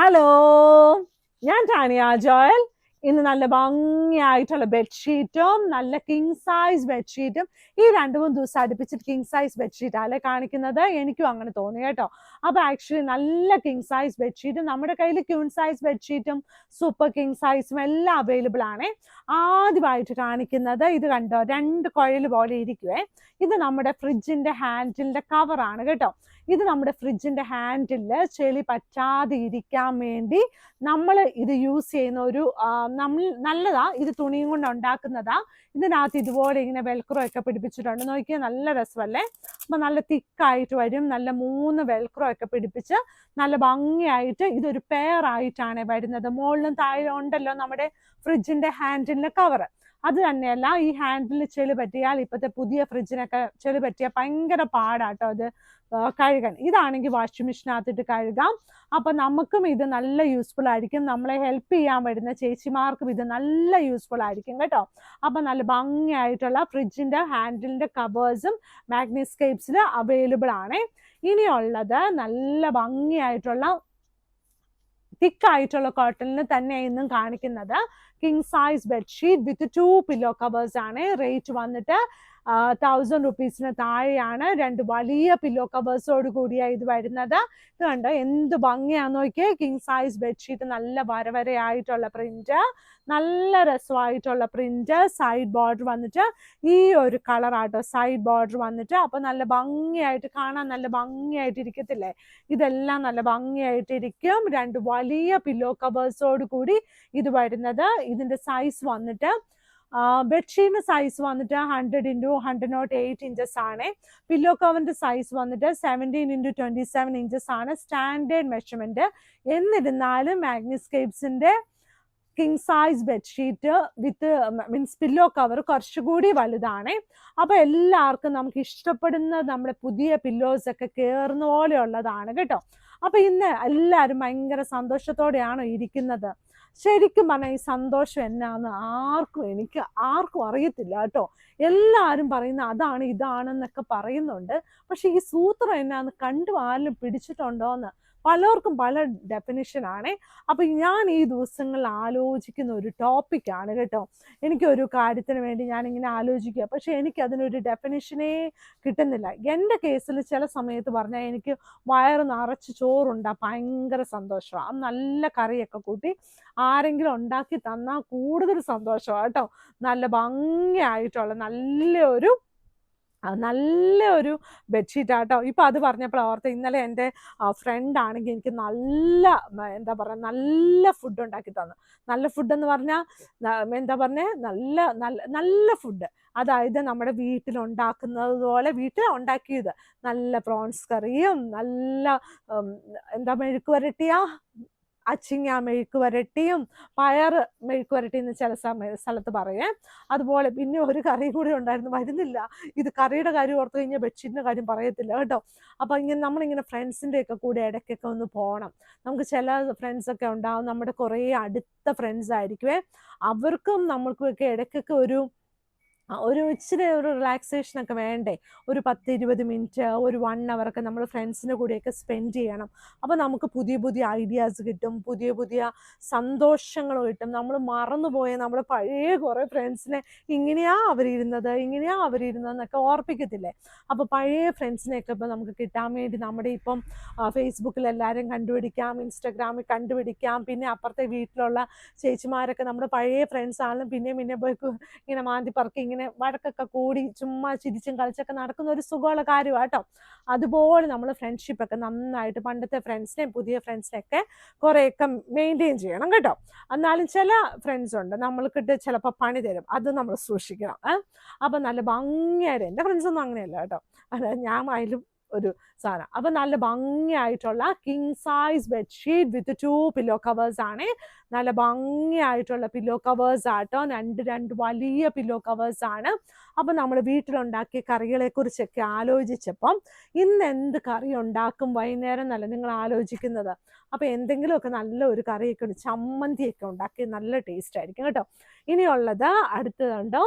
Hello ഞാൻ Tanya Joel ഇന്ന് നല്ല ഭംഗിയായിട്ടുള്ള ബെഡ്ഷീറ്റും നല്ല കിങ് സൈസ് ബെഡ്ഷീറ്റും ഈ രണ്ട് മൂന്ന് ദിവസം അടുപ്പിച്ചിട്ട് കിങ് സൈസ് ബെഡ്ഷീറ്റ് അല്ലെ കാണിക്കുന്നത്? എനിക്കും അങ്ങനെ തോന്നി കേട്ടോ. അപ്പൊ ആക്ച്വലി നല്ല കിങ് സൈസ് ബെഡ്ഷീറ്റും നമ്മുടെ കയ്യിൽ ക്യൂൺ സൈസ് ബെഡ്ഷീറ്റും സൂപ്പർ കിങ് സൈസും എല്ലാം അവൈലബിൾ ആണ്. ആദ്യമായിട്ട് കാണിക്കുന്നത് ഇത് കണ്ടോ? രണ്ട് കുഴൽ പോലെ ഇരിക്കുവേ. ഇത് നമ്മുടെ ഫ്രിഡ്ജിന്റെ ഹാൻഡിലിന്റെ കവറാണ് കേട്ടോ. ഇത് നമ്മുടെ ഫ്രിഡ്ജിന്റെ ഹാൻഡിൽ ചെളി പറ്റാതെ ഇരിക്കാൻ വേണ്ടി നമ്മൾ ഇത് യൂസ് ചെയ്യുന്ന ഒരു നമ്മൾ നല്ലതാ ഇത് തുണിയും കൊണ്ട് ഉണ്ടാക്കുന്നതാ. ഇതിനകത്ത് ഇതുപോലെ ഇങ്ങനെ വെൽക്രോ ഒക്കെ പിടിപ്പിച്ചിട്ടുണ്ട്. നോക്കിയാൽ നല്ല രസമല്ലേ? അപ്പൊ നല്ല തിക്കായിട്ട് വരും. നല്ല മൂന്ന് വെൽക്രോ ഒക്കെ പിടിപ്പിച്ച് നല്ല ഭംഗിയായിട്ട് ഇതൊരു പെയർ ആയിട്ടാണ് വരുന്നത്. മുകളിലും താഴെ ഉണ്ടല്ലോ നമ്മുടെ ഫ്രിഡ്ജിന്റെ ഹാൻഡിലിന്റെ കവർ അത് തന്നെയല്ല ഈ ഹാൻഡിൽ ചെളി പറ്റിയാൽ ഇപ്പോഴത്തെ പുതിയ ഫ്രിഡ്ജിനൊക്കെ ചെളി പറ്റിയാൽ ഭയങ്കര പാടാട്ടോ അത്. കഴുകാൻ. ഇതാണെങ്കിൽ വാഷിംഗ് മെഷീനകത്തിട്ട് കഴുകാം. അപ്പൊ നമുക്കും ഇത് നല്ല യൂസ്ഫുൾ ആയിരിക്കും. നമ്മളെ ഹെൽപ്പ് ചെയ്യാൻ വരുന്ന ചേച്ചിമാർക്കും ഇത് നല്ല യൂസ്ഫുൾ ആയിരിക്കും കേട്ടോ. അപ്പൊ നല്ല ഭംഗിയായിട്ടുള്ള ഫ്രിഡ്ജിന്റെ ഹാൻഡിലിന്റെ കവേഴ്സും മാഗ്നിസ്കേപ്സിൽ അവൈലബിൾ ആണ്. ഇനിയുള്ളത് നല്ല ഭംഗിയായിട്ടുള്ള തിക്കായിട്ടുള്ള കോട്ടണിന് തന്നെ ഇന്നും കാണിക്കുന്നത്. King size bedsheet with two pillow covers ആണ്. റേറ്റ് വന്നിട്ട് തൗസൻഡ് റുപ്പീസിന് താഴെയാണ് രണ്ട് വലിയ പില്ലോ കവേഴ്സോട് കൂടിയാണ് ഇത് വരുന്നത്. ഇത് കണ്ടോ? എന്ത് ഭംഗിയാന്ന് നോക്കിയേ. കിങ് സൈസ് ബെഡ്ഷീറ്റ് നല്ല വരവരയായിട്ടുള്ള പ്രിന്റ് നല്ല രസമായിട്ടുള്ള പ്രിന്റ് സൈഡ് ബോർഡർ വന്നിട്ട് ഈ ഒരു കളറാട്ടോ സൈഡ് ബോർഡർ വന്നിട്ട്. അപ്പൊ നല്ല ഭംഗിയായിട്ട് കാണാൻ നല്ല ഭംഗിയായിട്ട് ഇരിക്കത്തില്ലേ? ഇതെല്ലാം നല്ല ഭംഗിയായിട്ട് ഇരിക്കും. രണ്ട് വലിയ പില്ലോ കവേഴ്സോട് കൂടി ഇത് വരുന്നത്. ഇതിന്റെ സൈസ് വന്നിട്ട് ബെഡ്ഷീറ്റിന്റെ സൈസ് വന്നിട്ട് hundred into hundred not eight inches ആണ്. പില്ലോ കവറിന്റെ സൈസ് വന്നിട്ട് seventeen into twenty seven inches ആണ് സ്റ്റാൻഡേർഡ് മെഷർമെന്റ് എന്നിരുന്നാലും മാഗ്നിസ്കേപ്സിന്റെ king size bedsheet with means pillow cover കുറച്ചുകൂടി വലുതാണ്. അപ്പോൾ എല്ലാവർക്കും നമുക്ക് ഇഷ്ടപ്പെടുന്ന നമ്മുടെ പുതിയ പില്ലോസ് ഒക്കെ കയറുന്ന പോലെയുള്ളതാണ് കേട്ടോ. അപ്പോൾ ഇന്ന് എല്ലാവരും ഭയങ്കര സന്തോഷത്തോടെയാണോ ഇരിക്കുന്നത്. ശരിക്കും പറഞ്ഞാൽ ഈ സന്തോഷം എന്നാന്ന് ആർക്കും എനിക്ക് ആർക്കും അറിയത്തില്ല കേട്ടോ. എല്ലാവരും പറയുന്ന അതാണ് ഇതാണെന്നൊക്കെ പറയുന്നുണ്ട്. പക്ഷെ ഈ സൂത്രം എന്നാന്ന് കണ്ടു ആരും പിടിച്ചിട്ടുണ്ടോന്ന് പലർക്കും പല ഡെഫിനിഷൻ ആണേ. അപ്പൊ ഞാൻ ഈ ദിവസങ്ങളിൽ ആലോചിക്കുന്ന ഒരു ടോപ്പിക്കാണ് കേട്ടോ. എനിക്ക് ഒരു കാര്യത്തിന് വേണ്ടി ഞാൻ ഇങ്ങനെ ആലോചിക്കുക. പക്ഷെ എനിക്ക് അതിനൊരു ഡെഫിനിഷനേ കിട്ടുന്നില്ല. എന്റെ കേസിൽ ചില സമയത്ത് പറഞ്ഞാൽ എനിക്ക് വയറ് നിറച്ച് ചോറുണ്ടാ ഭയങ്കര സന്തോഷമാണ് നല്ല കറിയൊക്കെ കൂട്ടി ആരെങ്കിലും ഉണ്ടാക്കി തന്നാൽ കൂടുതൽ സന്തോഷമാണ് കേട്ടോ. നല്ല ഭംഗിയായിട്ടുള്ള നല്ലൊരു ആ, നല്ലൊരു ബെഡ്ഷീറ്റ് ആട്ടോ ഇപ്പൊ അത് പറഞ്ഞപ്പോൾ ഓർത്ത് ഇന്നലെ എന്റെ ഫ്രണ്ട് ആണെങ്കിൽ എനിക്ക് നല്ല എന്താ പറയുക നല്ല ഫുഡ് ഉണ്ടാക്കി തന്നു. നല്ല ഫുഡ് എന്ന് പറഞ്ഞാൽ എന്താ പറഞ്ഞ നല്ല നല്ല നല്ല ഫുഡ് അതായത് നമ്മുടെ വീട്ടിൽ ഉണ്ടാക്കുന്നത് പോലെ വീട്ടിൽ ഉണ്ടാക്കിയത്. നല്ല പ്രോൺസ് കറിയും നല്ല എന്താ മെഴുക്ക് വരട്ടിയ അച്ചിങ്ങ മെഴുക്ക് വരട്ടിയും പയർ മെഴുക്ക് വരട്ടി എന്ന് ചില സമയ സ്ഥലത്ത് പറയേ. അതുപോലെ പിന്നെ ഒരു കറി കൂടി ഉണ്ടായിരുന്നു വരുന്നില്ല. ഇത് കറിയുടെ കാര്യം ഓർത്ത് കഴിഞ്ഞാൽ ബെഡ്ഷീറ്റിന്റെ കാര്യം പറയത്തില്ല കേട്ടോ. അപ്പോൾ ഇങ്ങനെ നമ്മളിങ്ങനെ ഫ്രണ്ട്സിന്റെയൊക്കെ കൂടെ ഇടയ്ക്കൊക്കെ ഒന്ന് പോകണം നമുക്ക് ചില ഫ്രണ്ട്സൊക്കെ ഉണ്ടാവും നമ്മുടെ കുറേ അടുത്ത ഫ്രണ്ട്സ് ആയിരിക്കുമേ അവർക്കും നമ്മൾക്കും ഒക്കെ ഇടയ്ക്കൊക്കെ ഒരു ഒരു ഇച്ചിരി ഒരു റിലാക്സേഷൻ ഒക്കെ വേണ്ടേ? ഒരു പത്ത് ഇരുപത് മിനിറ്റ് ഒരു വൺ അവറൊക്കെ നമ്മൾ ഫ്രണ്ട്സിന്റെ കൂടെയൊക്കെ സ്പെൻഡ് ചെയ്യണം. അപ്പോൾ നമുക്ക് പുതിയ പുതിയ ഐഡിയാസ് കിട്ടും പുതിയ പുതിയ സന്തോഷങ്ങൾ കിട്ടും. നമ്മൾ മറന്നുപോയ നമ്മുടെ പഴയ കുറേ ഫ്രണ്ട്സിനെ ഇങ്ങനെയാ അവരിരുന്നത് ഇങ്ങനെയാ അവരിരുന്നതെന്നൊക്കെ ഓർപ്പിക്കത്തില്ലേ? അപ്പോൾ പഴയ ഫ്രണ്ട്സിനെയൊക്കെ ഇപ്പോൾ നമുക്ക് കിട്ടാൻ വേണ്ടി നമ്മുടെ ഇപ്പം ഫേസ്ബുക്കിൽ എല്ലാവരും കണ്ടുപിടിക്കാം ഇൻസ്റ്റഗ്രാമിൽ കണ്ടുപിടിക്കാം പിന്നെ അപ്പുറത്തെ വീട്ടിലുള്ള ചേച്ചിമാരൊക്കെ നമ്മുടെ പഴയ ഫ്രണ്ട്സ് ആണെങ്കിലും പിന്നെയും പിന്നെ പോയി ഇങ്ങനെ മാന്തി പറക്കി ഇങ്ങനെ വഴക്കൊക്കെ കൂടി ചുമ്മാ ചിരിച്ചും കളിച്ചൊക്കെ നടക്കുന്ന ഒരു സുഖമുള്ള കാര്യമാണ് കേട്ടോ അതുപോലെ നമ്മൾ ഫ്രണ്ട്ഷിപ്പ് ഒക്കെ നന്നായിട്ട് പണ്ടത്തെ ഫ്രണ്ട്സിനെയും പുതിയ ഫ്രണ്ട്സിനെയൊക്കെ കുറേയൊക്കെ മെയിന്റെയിൻ ചെയ്യണം കേട്ടോ. എന്നാലും ചില ഫ്രണ്ട്സ് ഉണ്ട് നമ്മൾക്കിട്ട് ചിലപ്പോൾ പണി തരും. അത് നമ്മൾ സൂക്ഷിക്കണം. അപ്പം നല്ല ഭംഗിയായിട്ട്. എന്റെ ഫ്രണ്ട്സൊന്നും അങ്ങനെയല്ല കേട്ടോ. അല്ല ഞാൻ ആയാലും ഒരു സാധനം. അപ്പൊ നല്ല ഭംഗിയായിട്ടുള്ള king size bedsheet with two pillow covers ആണ്. നല്ല ഭംഗിയായിട്ടുള്ള പില്ലോ കവേഴ്സ് ആട്ടോ. രണ്ട് രണ്ട് വലിയ പില്ലോ കവേഴ്സ് ആണ്. അപ്പൊ നമ്മൾ വീട്ടിലുണ്ടാക്കിയ കറികളെക്കുറിച്ചൊക്കെ ആലോചിച്ചപ്പം ഇന്ന് എന്ത് കറി ഉണ്ടാക്കും വൈകുന്നേരം നല്ല നിങ്ങൾ ആലോചിക്കുന്നത്. അപ്പൊ എന്തെങ്കിലുമൊക്കെ നല്ല ഒരു കറിയൊക്കെ ഉണ്ട്. ചമ്മന്തിയൊക്കെ ഉണ്ടാക്കി നല്ല ടേസ്റ്റ് ആയിരിക്കും കേട്ടോ. ഇനിയുള്ളത് അടുത്തതുണ്ടോ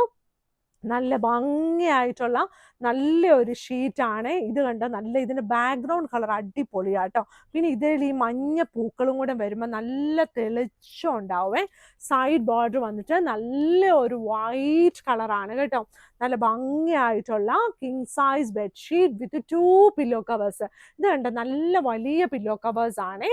നല്ല ഭംഗിയായിട്ടുള്ള നല്ല ഒരു ഷീറ്റാണ്. ഇത് കണ്ട? നല്ല ഇതിന്റെ ബാക്ക്ഗ്രൗണ്ട് കളർ അടിപൊളിയാട്ടോ. പിന്നെ ഇതിൽ ഈ മഞ്ഞ പൂക്കളും കൂടെ വരുമ്പോൾ നല്ല തെളിച്ചം ഉണ്ടാവേ. സൈഡ് ബോർഡർ വന്നിട്ട് നല്ല ഒരു വൈറ്റ് കളറാണ് കേട്ടോ. നല്ല ഭംഗിയായിട്ടുള്ള king size bedsheet with two pillow covers ഇത് കണ്ട? നല്ല വലിയ പില്ലോ കവേഴ്സ് ആണ്.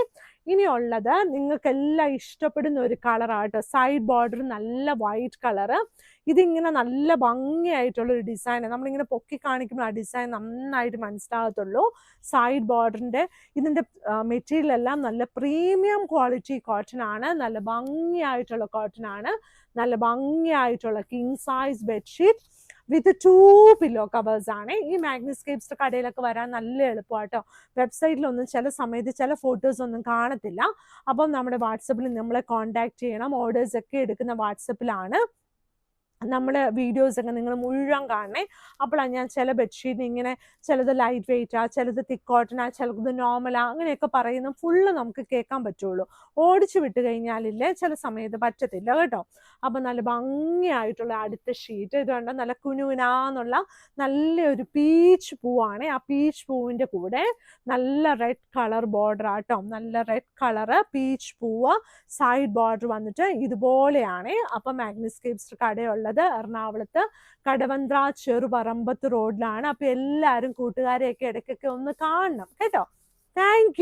ഇനിയുള്ളത് നിങ്ങൾക്കെല്ലാം ഇഷ്ടപ്പെടുന്ന ഒരു കളറാട്ടോ. സൈഡ് ബോർഡർ നല്ല വൈറ്റ് കളറ് ഇതിങ്ങനെ നല്ല ഭംഗിയായിട്ടുള്ള ഒരു ഡിസൈൻ നമ്മളിങ്ങനെ പൊക്കി കാണിക്കുമ്പോൾ ആ ഡിസൈൻ നന്നായിട്ട് മനസ്സിലാകത്തുള്ളൂ. സൈഡ് ബോർഡറിന്റെ ഇതിന്റെ മെറ്റീരിയൽ എല്ലാം നല്ല പ്രീമിയം ക്വാളിറ്റി കോട്ടൺ ആണ്. നല്ല ഭംഗിയായിട്ടുള്ള കോട്ടൺ ആണ്. നല്ല ഭംഗിയായിട്ടുള്ള king size bedsheet with two pillow covers ആണ്. ഈ മാഗ്നിസ്കേപ്സ് കടയിലൊക്കെ വരാൻ നല്ല എളുപ്പമാട്ടോ വെബ്സൈറ്റിലൊന്നും ചില സമയത്ത് ചില ഫോട്ടോസ് ഒന്നും കാണത്തില്ല. അപ്പം നമ്മുടെ വാട്സപ്പിൽ നമ്മളെ കോൺടാക്ട് ചെയ്യണം. ഓർഡേഴ്സ് ഒക്കെ എടുക്കുന്ന വാട്സപ്പിലാണ് നമ്മൾ വീഡിയോസൊക്കെ നിങ്ങൾ മുഴുവൻ കാണണേ. അപ്പോഴാണ് ഞാൻ ചില ബെഡ്ഷീറ്റ് ഇങ്ങനെ ചിലത് ലൈറ്റ് വെയിറ്റാ ചിലത് തിക്ക് കോട്ടനാ ചിലത് നോർമലാ അങ്ങനെയൊക്കെ പറയുന്ന ഫുള്ള് നമുക്ക് കേൾക്കാൻ പറ്റുള്ളൂ. ഓടിച്ചു വിട്ട് കഴിഞ്ഞാലില്ലേ ചില സമയത്ത് പറ്റത്തില്ല കേട്ടോ. അപ്പം നല്ല ഭംഗിയായിട്ടുള്ള അടുത്ത ഷീറ്റ് ഇത് കണ്ടോ? നല്ല കുനുവിനാന്നുള്ള നല്ലൊരു പീച്ച് പൂവാണ്. ആ പീച്ച് പൂവിന്റെ കൂടെ നല്ല റെഡ് കളർ ബോർഡർ ആട്ടോ നല്ല റെഡ് കളറ് പീച്ച് പൂവ് സൈഡ് ബോർഡർ വന്നിട്ട് ഇതുപോലെയാണ്. അപ്പം മാഗ്നിസ്കേപ്സ് കടയുള്ളത് എറണാകുളത്ത് കടവന്ത്ര ചെറുപറമ്പത്ത് റോഡിലാണ്. അപ്പൊ എല്ലാവരും കൂട്ടുകാരെയൊക്കെ ഇടയ്ക്കൊക്കെ ഒന്ന് കാണണം. കേട്ടോ? താങ്ക്